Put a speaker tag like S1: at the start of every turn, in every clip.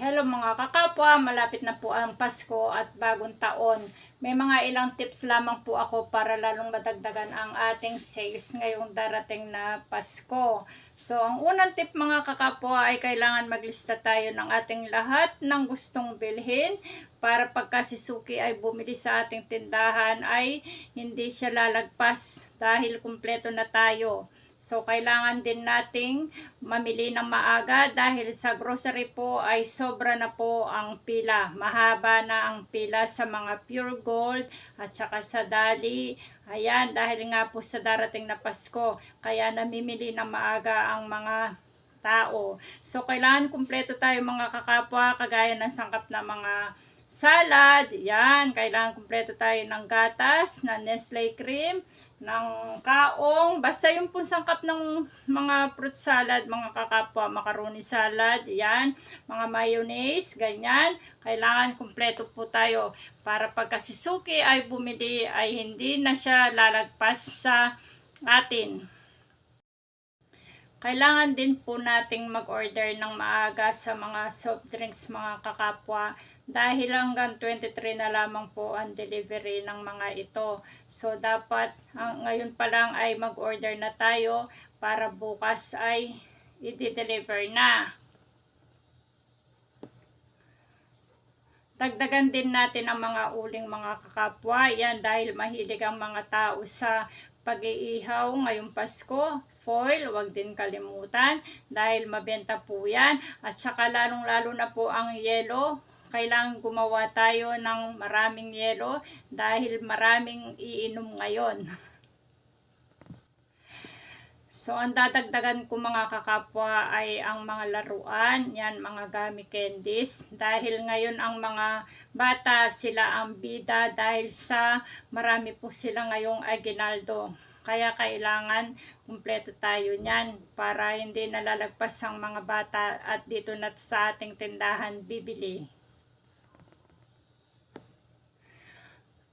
S1: Hello mga kakapwa, malapit na po ang Pasko at bagong taon. May mga ilang tips lamang po ako para lalong madagdagan ang ating sales ngayong darating na Pasko. So, ang unang tip mga kakapwa ay kailangan maglista tayo ng ating lahat ng gustong bilhin para pagka si Suki ay bumili sa ating tindahan ay hindi siya lalagpas dahil kumpleto na tayo. So, kailangan din nating mamili ng maaga dahil sa grocery po ay sobra na po ang pila. Mahaba na ang pila sa mga pure gold at saka sa dali. Ayan, dahil nga po sa darating na Pasko. Kaya namimili ng maaga ang mga tao. So, kailangan kumpleto tayo mga kakapwa, kagaya ng sangkap na mga salad. Yan, kailangan kumpleto tayo ng gatas, na Nestle cream, ng kaong, basta yung pong sangkap ng mga fruit salad, mga kakapwa, macaroni salad, yan, mga mayonnaise, ganyan, kailangan kumpleto po tayo para pagka si Suki ay bumili ay hindi na siya lalagpas sa atin. Kailangan din po nating mag-order ng maaga sa mga soft drinks mga kakapwa dahil hanggang 23 na lamang po ang delivery ng mga ito. So dapat ang, ngayon pa lang ay mag-order na tayo para bukas ay i-deliver na. Dagdagan din natin ang mga uling mga kakapwa. Yan dahil mahilig ang mga tao sa pag-iihaw ngayong Pasko. Foil, wag din kalimutan dahil mabenta po yan. At saka lalong lalo na po ang yelo. Kailangan gumawa tayo ng maraming yelo dahil maraming iinom ngayon. So, ang dadagdagan ko mga kakapwa ay ang mga laruan, yan mga gami candies. Dahil ngayon ang mga bata sila ang bida dahil sa marami po sila ngayong aginaldo. Kaya kailangan kumpleto tayo niyan para hindi nalalagpas ang mga bata at dito na sa ating tindahan bibili.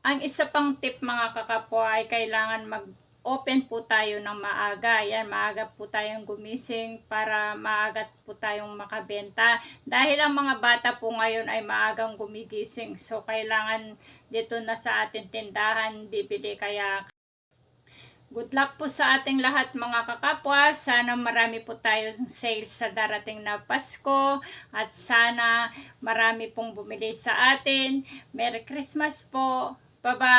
S1: Ang isa pang tip mga kakapwa ay kailangan mag open po tayo ng maaga. Yan, maaga po tayong gumising para maaga po tayong makabenta. Dahil ang mga bata po ngayon ay maagang gumigising. So, kailangan dito na sa ating tindahan bibili. Kaya, good luck po sa ating lahat mga kakapwa. Sana marami po tayo sales sa darating na Pasko. At sana marami pong bumili sa atin. Merry Christmas po. Bye-bye!